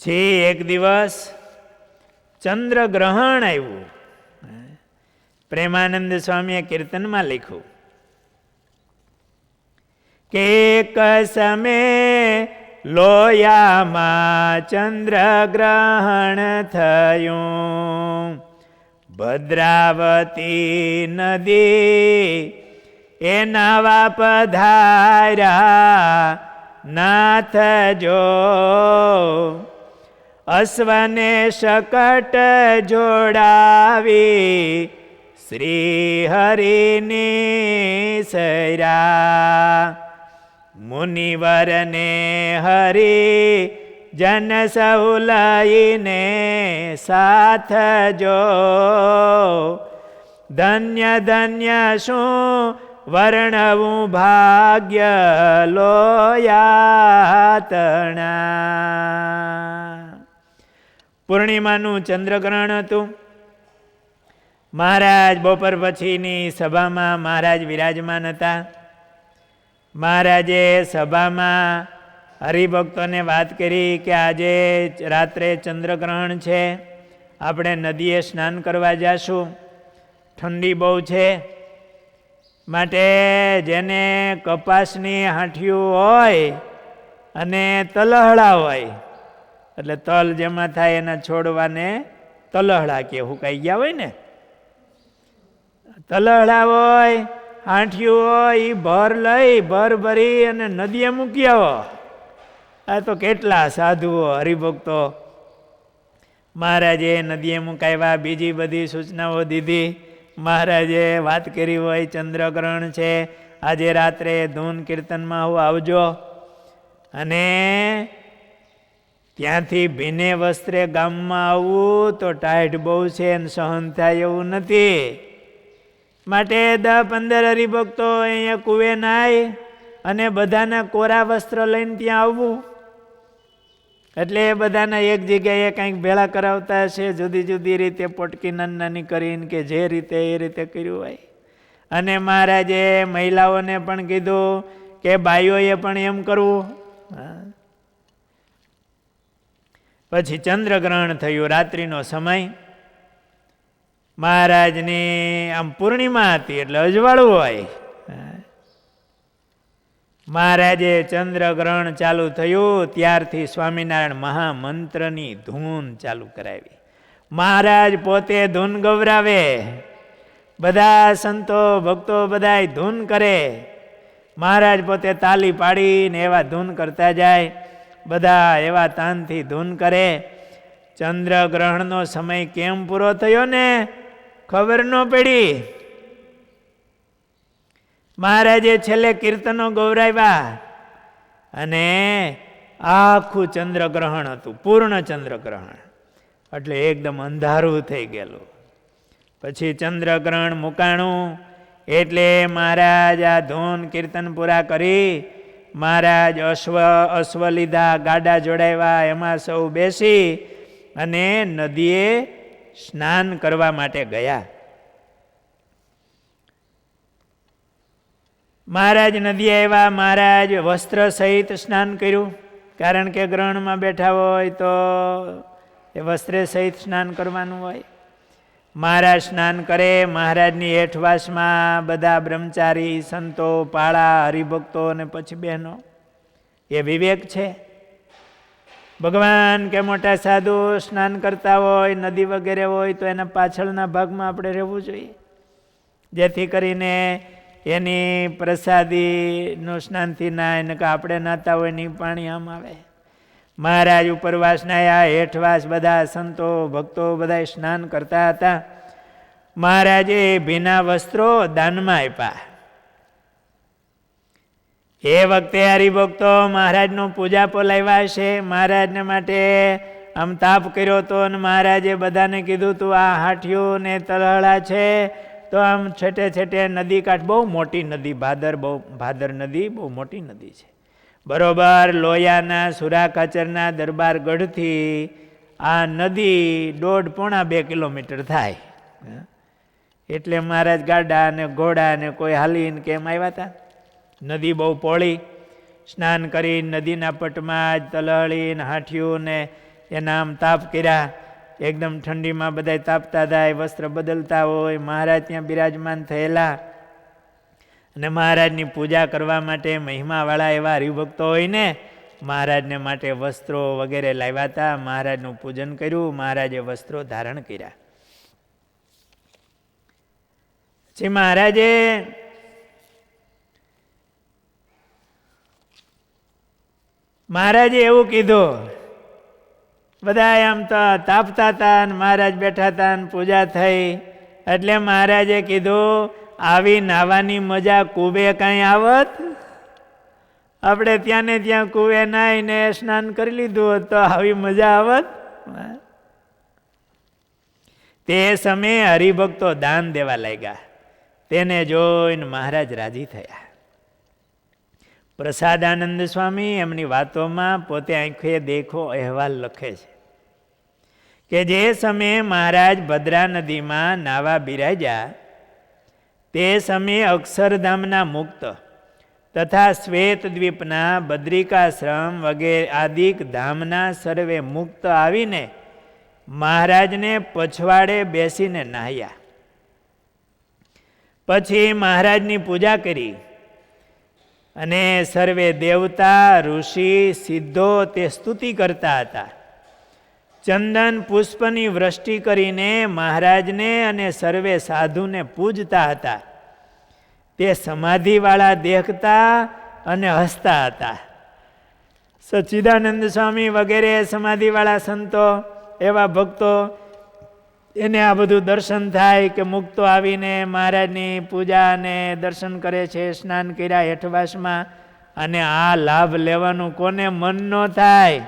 પછી એક દિવસ ચંદ્રગ્રહણ આવ્યું. પ્રેમાનંદ સ્વામીએ કીર્તનમાં લખ્યું કે એક સમય લોયામાં ચંદ્રગ્રહણ થયું. ભદ્રાવતી નદી એ નવા પધાર્યા નાથ જો અશ્વને શકટ જોડાવી શ્રી હરિની સૈરા મુનિવરને હરી જન સૌ લઈને સાથ જો ધન્ય ધન્ય શું વર્ણવું ભાગ્ય લોયાતણા પૂર્ણિમાનું ચંદ્રગ્રહણ હતું. મહારાજ બપોર પછીની સભામાં મહારાજ વિરાજમાન હતા. મહારાજે સભામાં હરિભક્તોને વાત કરી કે આજે રાત્રે ચંદ્રગ્રહણ છે. આપણે નદીએ સ્નાન કરવા જાશું. ઠંડી બહુ છે. માટે જેને કપાસની હાંઠિયું હોય અને તલહળા હોય એટલે તલ જેમાં થાય એના છોડવાને તલહળા કે હુકાઈ ગયા હોય ને? તલહળા હોય, હાંઠિયું હોય એ ભર લઈ, ભર ભરી અને નદીએ મૂકી આવો. આ તો કેટલા સાધુઓ હરિભક્તો. મહારાજે નદીએ મુકાવ્યા, બીજી બધી સૂચનાઓ દીધી. મહારાજે વાત કરી હોય ચંદ્રગ્રહણ છે, આજે રાત્રે ધૂન કીર્તનમાં હું આવજો. અને ત્યાંથી ભીને વસ્ત્રે ગામમાં આવવું તો ટાઈટ બહુ છે એને સહન થાય એવું નથી. માટે દસ પંદર હરિભક્તો અહીંયા કુવે નાય અને બધાના કોરા વસ્ત્ર લઈને ત્યાં આવવું. એટલે એ બધાના એક જગ્યાએ કંઈક ભેળા કરાવતા હશે, જુદી જુદી રીતે પોટકી નાની કરીને કે જે રીતે એ રીતે કર્યું હોય. અને મહારાજે મહિલાઓને પણ કીધું કે બાઈઓએ પણ એમ કરવું. હા. પછી ચંદ્રગ્રહણ થયું, રાત્રિનો સમય. મહારાજની આમ પૂર્ણિમા હતી એટલે અજવાળું હોય. મહારાજે ચંદ્રગ્રહણ ચાલુ થયું, ત્યારથી સ્વામિનારાયણ મહામંત્રની ધૂન ચાલુ કરાવી. મહારાજ પોતે ધૂન ગવરાવે. બધા સંતો, ભક્તો બધા ધૂન કરે. મહારાજ પોતે તાલી પાડીને એવા ધૂન કરતા જાય. બધા એવા તાનથી ધૂન કરે. ચંદ્રગ્રહણનો સમય કેમ પૂરો થયો ને? ખબર ન પડી. મહારાજે છેલ્લે કીર્તનો ગૌરાવ્યા અને આખું ચંદ્રગ્રહણ હતું, પૂર્ણ ચંદ્રગ્રહણ. એટલે એકદમ અંધારું થઈ ગયેલું. પછી ચંદ્રગ્રહણ મુકાણું એટલે મહારાજ આ ધૂન કીર્તન પૂરા કરી મહારાજ અશ્વ અશ્વ લીધા ગાડા જોડાવ્યા એમાં સૌ બેસી અને નદીએ સ્નાન કરવા માટે ગયા. મહારાજ નદીએ આવ્યા, મહારાજ વસ્ત્ર સહિત સ્નાન કર્યું. કારણ કે ગ્રહણમાં બેઠા હોય તો એ વસ્ત્રે સહિત સ્નાન કરવાનું હોય. મહારાજ સ્નાન કરે, મહારાજની હેઠવાસમાં બધા બ્રહ્મચારી, સંતો, પાળા, હરિભક્તો અને પછી બહેનો. એ વિવેક છે. ભગવાન કે મોટા સાધુ સ્નાન કરતા હોય, નદી વગેરે હોય, તો એના પાછળના ભાગમાં આપણે રહેવું જોઈએ. જેથી કરીને એની પ્રસાદીનું સ્નાનથી ના એને કે આપણે નાતા હોય નહીં પાણી આમ આવે. મહારાજ ઉપરવાસનાયા હેઠવાસ બધા સંતો, ભક્તો બધા સ્નાન કરતા હતા. મહારાજે ભીના વસ્ત્રો દાનમાં આપ્યા. એ વખતે હરિભક્તો મહારાજનો પૂજા પોલાવ્યા છે. મહારાજને માટે આમ તાપ કર્યો તો અને મહારાજે બધાને કીધું, તું આ હાઠિયું ને તલહળા છે. તો આમ છેટે છેટે નદી કાંઠ, બહુ મોટી નદી, ભાદર બહુ, ભાદર નદી બહુ મોટી નદી છે. બરોબર લોયાના સુરાકાચરના દરબાર ગઢથી આ નદી દોઢ પોણા બે કિલોમીટર થાય. એટલે મહારાજ ગાડા અને ઘોડા ને કોઈ હાલીને કેમ આવ્યા હતા નદી બહુ પોળી. સ્નાન કરી નદીના પટમાં જ તલળીને હાઠિયું ને એના આમ તાપ કર્યા. એકદમ ઠંડીમાં બધા તાપતા થાય, વસ્ત્ર બદલતા હોય. મહારાજ ત્યાં બિરાજમાન થયેલા. અને મહારાજની પૂજા કરવા માટે મહિમાવાળા એવા હરિભક્તો હોય ને મહારાજને માટે વસ્ત્રો વગેરે લાવ્યા હતા. મહારાજનું પૂજન કર્યું. મહારાજે વસ્ત્રો ધારણ કર્યા. પછી મહારાજે મહારાજે એવું કીધું, બધા આમ તો તાપતા હતા ને મહારાજ બેઠા હતા ને પૂજા થઈ. એટલે મહારાજે કીધું આવી નાવાની મજા કુબે કાંઈ આવત? આપણે ત્યાં ને ત્યાં કુવે નાહીને સ્નાન કરી લીધું હોત તો આવી મજા આવત? તે સમયે હરિભક્તો દાન દેવા લાગ્યા. તેને જોઈને મહારાજ રાજી થયા. પ્રસાદાનંદ સ્વામી એમની વાતોમાં પોતે આંખે દેખો અહેવાલ લખે છે કે જે સમયે મહારાજ ભદ્રા નદીમાં નાવા બિરાજ્યા તે સમયે અક્ષરધામના મુક્ત તથા શ્વેત દ્વીપના બદ્રિકાશ્રમ વગેરે આદિક ધામના સર્વે મુક્ત આવીને મહારાજને પછવાડે બેસીને નાહ્યા. પછી મહારાજની પૂજા કરી અને સર્વે દેવતા, ઋષિ, સિદ્ધો તે સ્તુતિ કરતા હતા. ચંદન પુષ્પની વૃષ્ટિ કરીને મહારાજને અને સર્વે સાધુને પૂજતા હતા. તે સમાધિવાળા દેખતા અને હસતા હતા. સચ્ચિદાનંદ સ્વામી વગેરે સમાધિવાળા સંતો, એવા ભક્તો, એને આ બધું દર્શન થાય કે મુક્તો આવીને મહારાજની પૂજા અને દર્શન કરે છે, સ્નાન કર્યા હેઠવાસમાં, અને આ લાભ લેવાનું કોને મન ન થાય?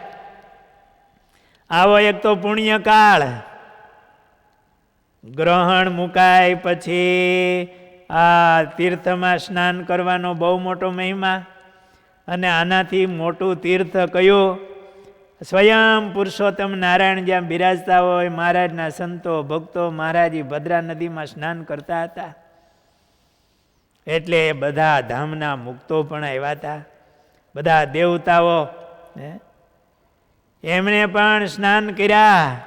આવો એક તો પુણ્યકાળ ગ્રહણ મુકાય પછી આ તીર્થમાં સ્નાન કરવાનો બહુ મોટો મહિમા. અને આનાથી મોટું તીર્થ કયું? સ્વયં પુરુષોત્તમ નારાયણ જ્યાં બિરાજતા હોય, મહારાજના સંતો, ભક્તો, મહારાજી ભદ્રા નદીમાં સ્નાન કરતા હતા. એટલે બધા ધામના મુક્તો પણ આવ્યા હતા. બધા દેવતાઓ એમણે પણ સ્નાન કર્યા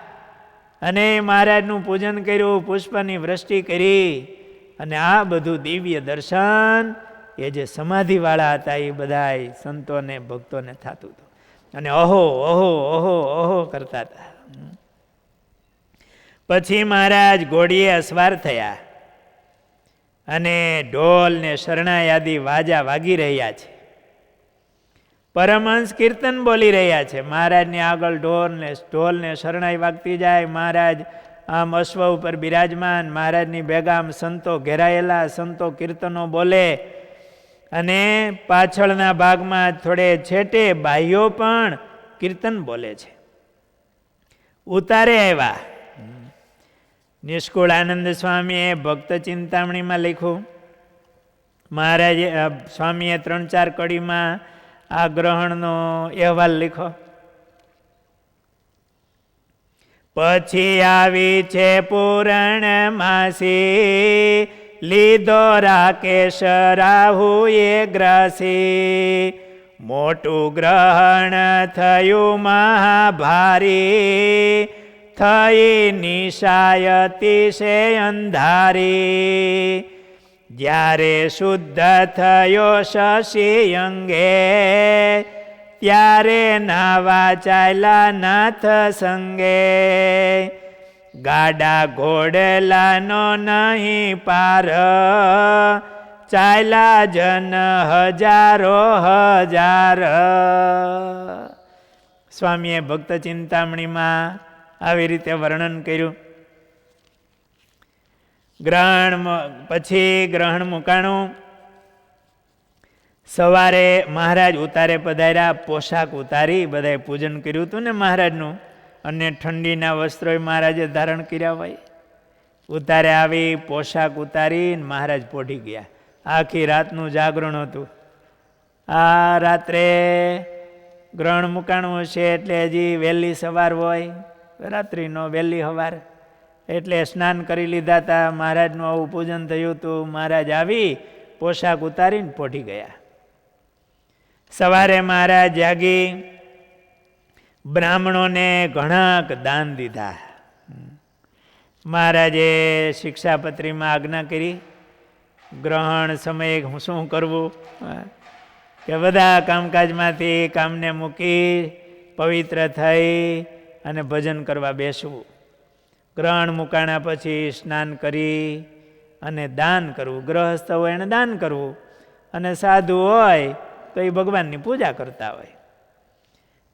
અને મહારાજનું પૂજન કર્યું, પુષ્પની વૃષ્ટિ કરી અને આ બધું દિવ્ય દર્શન એ જે સમાધિવાળા હતા એ બધા સંતોને, ભક્તોને થતું હતું. અને અહો અહો અહો અહો કરતા હતા. પછી મહારાજ ઘોડીએ અસવાર થયા અને ઢોલ ને શરણાયાદી વાજા વાગી રહ્યા છે. પરમહંસ કીર્તન બોલી રહ્યા છે. મહારાજની આગળ ઢોરને ઢોલને શરણાઈ વાગતી જાય. મહારાજ આમ અશ્વ ઉપર બિરાજમાન. મહારાજની ભેગામ સંતો ઘેરાયેલા, સંતો કીર્તનો બોલે. અને પાછળના ભાગમાં થોડે છેટે ભાઈઓ પણ કીર્તન બોલે છે. ઉતારે આવ્યા. નિષ્કુળ આનંદ સ્વામીએ ભક્ત ચિંતામણીમાં લખ્યું. મહારાજે સ્વામીએ ત્રણ ચાર કડીમાં આ ગ્રહણનો અહેવાલ લીખો. પછી આવી છે પૂરણ માસી લીધો રાકેશ રાહુએ ગ્રસી મોટું ગ્રહણ થયું મહાભારી, થઈ નિશાયતી છે અંધારી. જ્યારે શુદ્ધ થયો શશી અંગે ત્યારે નાવા ચાલ્યા નાથ સંગે. ગાડા ઘોડલાનો નહીં પાર, ચાલ્યા જન હજારો હજાર. સ્વામીએ ભક્ત ચિંતામણીમાં આવી રીતે વર્ણન કર્યું. ગ્રહણ પછી ગ્રહણ મુકાણું સવારે મહારાજ ઉતારે પધાર્યા, પોશાક ઉતારી, બધાએ પૂજન કર્યું હતું ને મહારાજનું? અને ઠંડીના વસ્ત્રો મહારાજે ધારણ કર્યા હોય. ઉતારે આવી, પોશાક ઉતારી મહારાજ પોઢી ગયા. આખી રાતનું જાગરણ હતું. આ રાત્રે ગ્રહણ મુકાણું હશે એટલે હજી વહેલી સવાર હોય. રાત્રિનો વહેલી સવાર એટલે સ્નાન કરી લીધા હતા મહારાજનું આવું પૂજન થયું હતું મહારાજ આવી, પોશાક ઉતારીને પોઢી ગયા. સવારે મહારાજ જાગી. બ્રાહ્મણોને ઘણા દાન દીધા. મહારાજે શિક્ષાપત્રીમાં આજ્ઞા કરી. ગ્રહણ સમયે હું શું કરવું? કે બધા કામકાજમાંથી કામને મૂકી પવિત્ર થઈ અને ભજન કરવા બેસવું. ગ્રહણ મુકાણા પછી સ્નાન કરી અને દાન કરવું, ગ્રહસ્થ હોય એને દાન કરવું. અને સાધુ હોય તો એ ભગવાનની પૂજા કરતા હોય.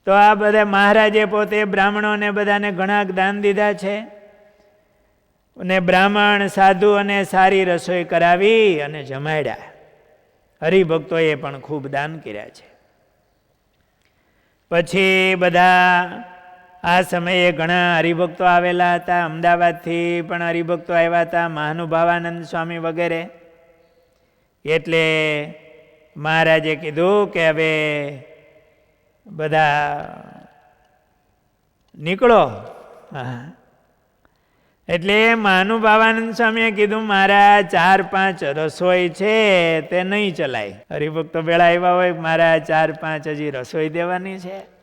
તો આ બધા મહારાજે પોતે બ્રાહ્મણોને બધાને ઘણા દાન દીધા છે. અને બ્રાહ્મણ, સાધુ અને સારી રસોઈ કરાવી અને જમાડ્યા. હરિભક્તોએ પણ ખૂબ દાન કર્યા છે. પછી બધા આ સમયે ઘણા હરિભક્તો આવેલા હતા. અમદાવાદથી પણ હરિભક્તો આવ્યા હતા. મહાનુભાવાનંદ સ્વામી વગેરે. એટલે મહારાજે કીધું કે હવે બધા નીકળો. હા. એટલે મહાનુભાવાનંદ સ્વામીએ કીધું મારા ચાર પાંચ રસોઈ છે, તે નહીં ચલાય. હરિભક્તો વેળા આવ્યા હોય મારા ચાર પાંચ હજી રસોઈ દેવાની છે.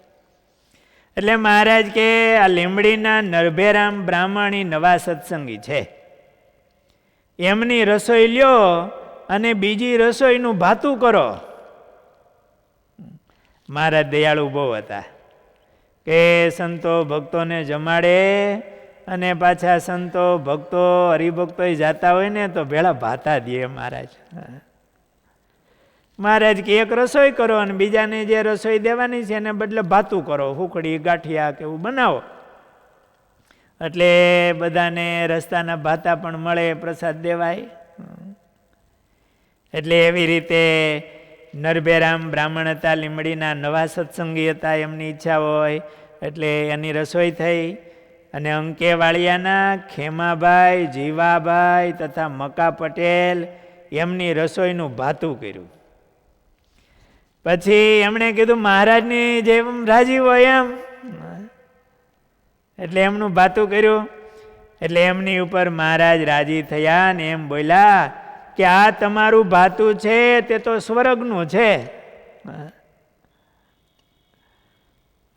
એટલે મહારાજ કે, આ લીમડીના નરભેરામ બ્રાહ્મણી નવા સત્સંગી છે. એમની રસોઈ લ્યો અને બીજી રસોઈનું ભાતું કરો. મહારાજ દયાળુ બહુ હતા. કે સંતો ભક્તોને જમાડે અને પાછા સંતો ભક્તો હરિભક્તો જાતા હોય ને તો ભેળા ભાતા દે મહારાજ. મહારાજ કે એક રસોઈ કરો અને બીજાને જે રસોઈ દેવાની છે એને બદલે ભાતું કરો, હુકડી, ગાંઠિયા કે એવું બનાવો. એટલે બધાને રસ્તાના ભાતા પણ મળે, પ્રસાદ દેવાય. એટલે એવી રીતે નરભેરામ બ્રાહ્મણ હતા લીમડીના નવા સત્સંગી હતા, એમની ઈચ્છા હોય, એટલે એની રસોઈ થઈ. અને અંકેવાળિયાના ખેમાભાઈ, જીવાભાઈ તથા મકા પટેલ એમની રસોઈનું ભાતું કર્યું. પછી એમણે કીધું, મહારાજની જેમ રાજી હોય એમ. એટલે એમનું ભાતું કર્યું. એટલે એમની ઉપર મહારાજ રાજી થયા ને એમ બોલ્યા કે, આ તમારું ભાતું છે, તે તો સ્વર્ગનું છે.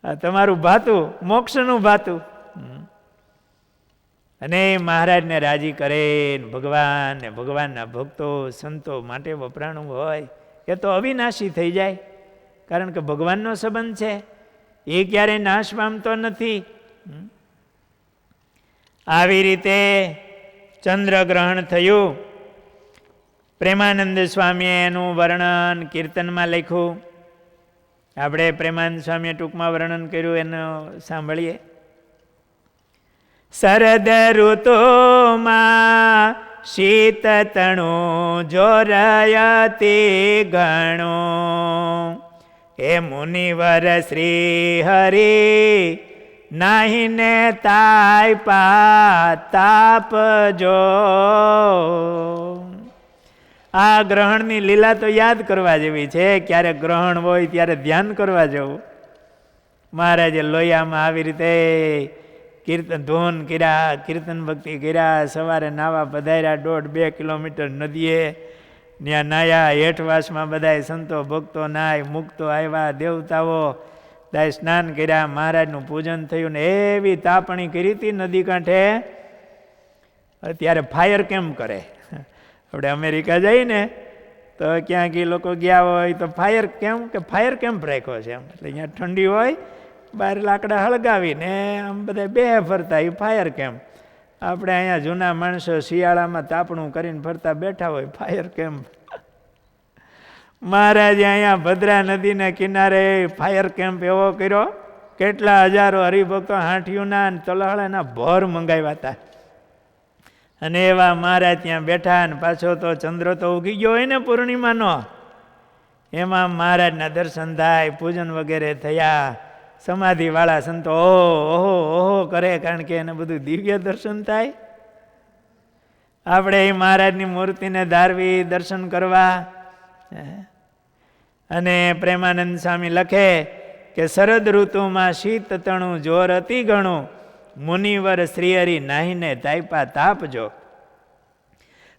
આ તમારું ભાતું મોક્ષનું ભાતું અને મહારાજને રાજી કરે ભગવાન ને ભગવાનના ભક્તો, સંતો માટે વપરાણું હોય. એ તો અવિનાશી થઈ જાય. કારણ કે ભગવાનનો સંબંધ છે. એ ક્યારેય નાશ પામતો નથી. આવી રીતે ચંદ્રગ્રહણ થયું. પ્રેમાનંદ સ્વામીએ એનું વર્ણન કીર્તનમાં લખ્યું. આપણે પ્રેમાનંદ સ્વામીએ ટૂંકમાં વર્ણન કર્યું, એનું સાંભળીએ. શરદ ઋતુમાં શીત તણું ગણો. હે મુનિવર શ્રી હરિ નાહીને તાય પા તાપ જો. આ ગ્રહણની લીલા તો યાદ કરવા જેવી છે, ક્યારે ગ્રહણ હોય ત્યારે ધ્યાન કરવા જવું. મહારાજે લોહિયામાં આવી રીતે કીર્તન ધૂન કર્યા, કીર્તન ભક્તિ કર્યા, સવારે નાવા પધાર્યા, દોઢ બે કિલોમીટર નદીએ. ત્યાં નાયા હેઠવાસમાં બધાય સંતો ભક્તો નાય મુક્તો આવ્યા દેવતાઓ. દાય સ્નાન કર્યા, મહારાજનું પૂજન થયું ને એવી તાપણી કરી હતી નદી કાંઠે. અત્યારે ફાયર કેમ કરે. આપણે અમેરિકા જઈએ ને તો ક્યાંક એ લોકો ગયા હોય તો ફાયર કેમ કે ફાયર કેમ્પ રાખ્યો છે એમ. એટલે અહીંયા ઠંડી હોય બહાર લાકડા હળગાવીને આમ બધા બે ફરતા એ ફાયર કેમ્પ. આપણે અહીંયા જૂના માણસો શિયાળામાં તાપણું કરીને ફરતા બેઠા હોય, ફાયર કેમ્પ. મહારાજે અહીંયા ભદ્રા નદીના કિનારે ફાયર કેમ્પ એવો કર્યો, કેટલા હજારો હરિભક્તો હાંઠિયુના અને તલહળાના ભર મંગાવ્યા હતા. અને એવા મહારાજ ત્યાં બેઠા અને પાછો તો ચંદ્ર તો ઉગી ગયો હોય ને પૂર્ણિમાનો. એમાં મહારાજના દર્શન થાય, પૂજન વગેરે થયા. સમાધિવાળા સંતો, ઓહો ઓહો ઓહો, કરે કારણ કે એને બધું દિવ્ય દર્શન થાય. આપણે એ મહારાજની મૂર્તિને ધારવી, દર્શન કરવા. અને પ્રેમાનંદ સ્વામી લખે કે શરદ ઋતુમાં શીત તણું જોર અતિ ઘણું, મુનિવર શ્રીહરી નાહીને તાઈપા તાપજો.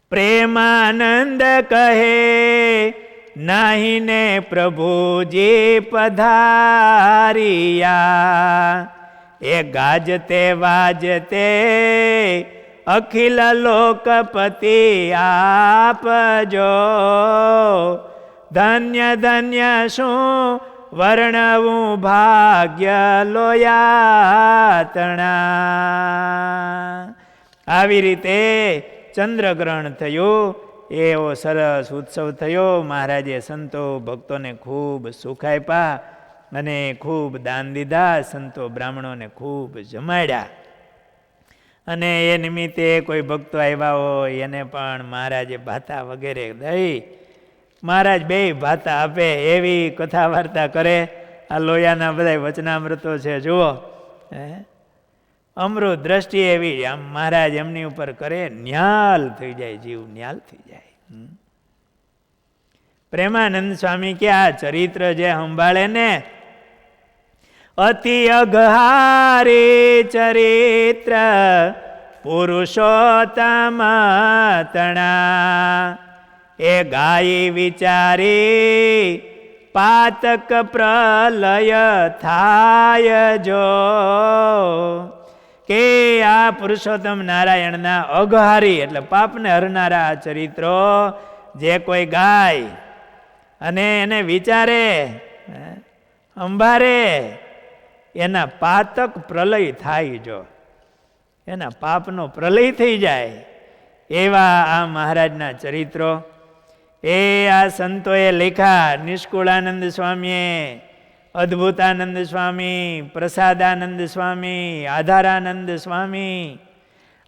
પ્રેમાનંદ કહે નાહીને પ્રભુજી પધારિયા. એ ગાજતે વાજતે અખિલ લોકપતિ આપજો. ધન્ય ધન્ય શું વર્ણવું ભાગ્ય લોયાતણા. આવી રીતે ચંદ્રગ્રહણ થયું. એવો સરસ ઉત્સવ થયો. મહારાજે સંતો ભક્તોને ખૂબ સુખ આપ્યા અને ખૂબ દાન દીધા. સંતો બ્રાહ્મણોને ખૂબ જમાડ્યા. અને એ નિમિત્તે કોઈ ભક્તો આવ્યા હોય, એને પણ મહારાજે ભાતા વગેરે દઈ. મહારાજ બે ભાતા આપે એવી કથા વાર્તા કરે. આ લોયાના બધા વચનામૃતો છે, જુઓ. હે? અમૃત દ્રષ્ટિ એવી આમ મહારાજ એમની ઉપર કરે, ન્યાલ થઈ જાય, જીવ ન્યાલ થઈ જાય. પ્રેમાનંદ સ્વામી કે, આ ચરિત્ર જે સંભાળે ને, અતિ અઘહારે ચરિત્ર પુરુષોત્તમ તણા. એ ગાય વિચારી, પાતક પ્રલય થાય જો. કે આ પુરુષોત્તમ નારાયણના અઘહારી એટલે પાપને હરનારા આ ચરિત્રો જે કોઈ ગાય અને એને વિચારે અંભારે, એના પાતક પ્રલય થાય જો. એના પાપનો પ્રલય થઈ જાય. એવા આ મહારાજના ચરિત્રો. એ આ સંતોએ લેખા નિષ્કુળાનંદ સ્વામીએ અદ્ભુતાનંદ સ્વામી, પ્રસાદાનંદ સ્વામી, આધારાનંદ સ્વામી,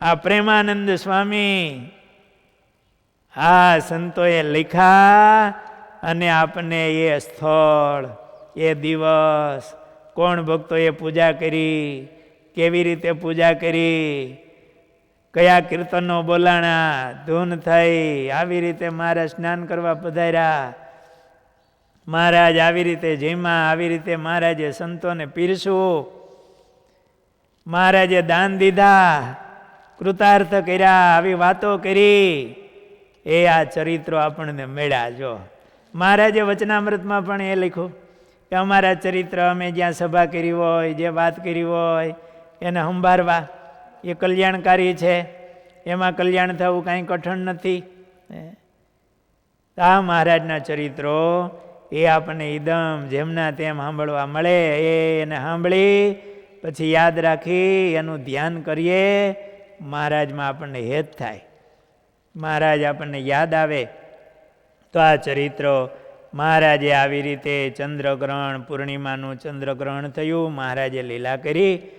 આ પ્રેમાનંદ સ્વામી, આ સંતોએ લિખા અને આપને એ સ્થળ, એ દિવસ, કોણ ભક્તોએ પૂજા કરી, કેવી રીતે પૂજા કરી, કયા કીર્તનો બોલાણા, ધૂન થઈ, આવી રીતે મારે સ્નાન કરવા પધાર્યા. મહારાજ આવી રીતે જેમાં આવી રીતે મહારાજે સંતોને પીરસવું. મહારાજે દાન દીધા, કૃતાર્થ કર્યા, આવી વાતો કરી. એ આ ચરિત્રો આપણને મળ્યા જો. મહારાજે વચનામૃતમાં પણ એ લખ્યું કે અમારા ચરિત્ર અમે જ્યાં સભા કરી હોય, જે વાત કરી હોય, એને સંભાળવા. એ કલ્યાણકારી છે. એમાં કલ્યાણ થવું કાંઈ કઠણ નથી. આ મહારાજના ચરિત્રો એ આપણને ઈદમ જેમના તેમ સાંભળવા મળે, એ એને સાંભળી, પછી યાદ રાખી, એનું ધ્યાન કરીએ, મહારાજમાં આપણને હેત થાય. મહારાજ આપણને યાદ આવે. તો આ ચરિત્રો, મહારાજે આવી રીતે ચંદ્રગ્રહણ, પૂર્ણિમાનું ચંદ્રગ્રહણ થયું, મહારાજે લીલા કરી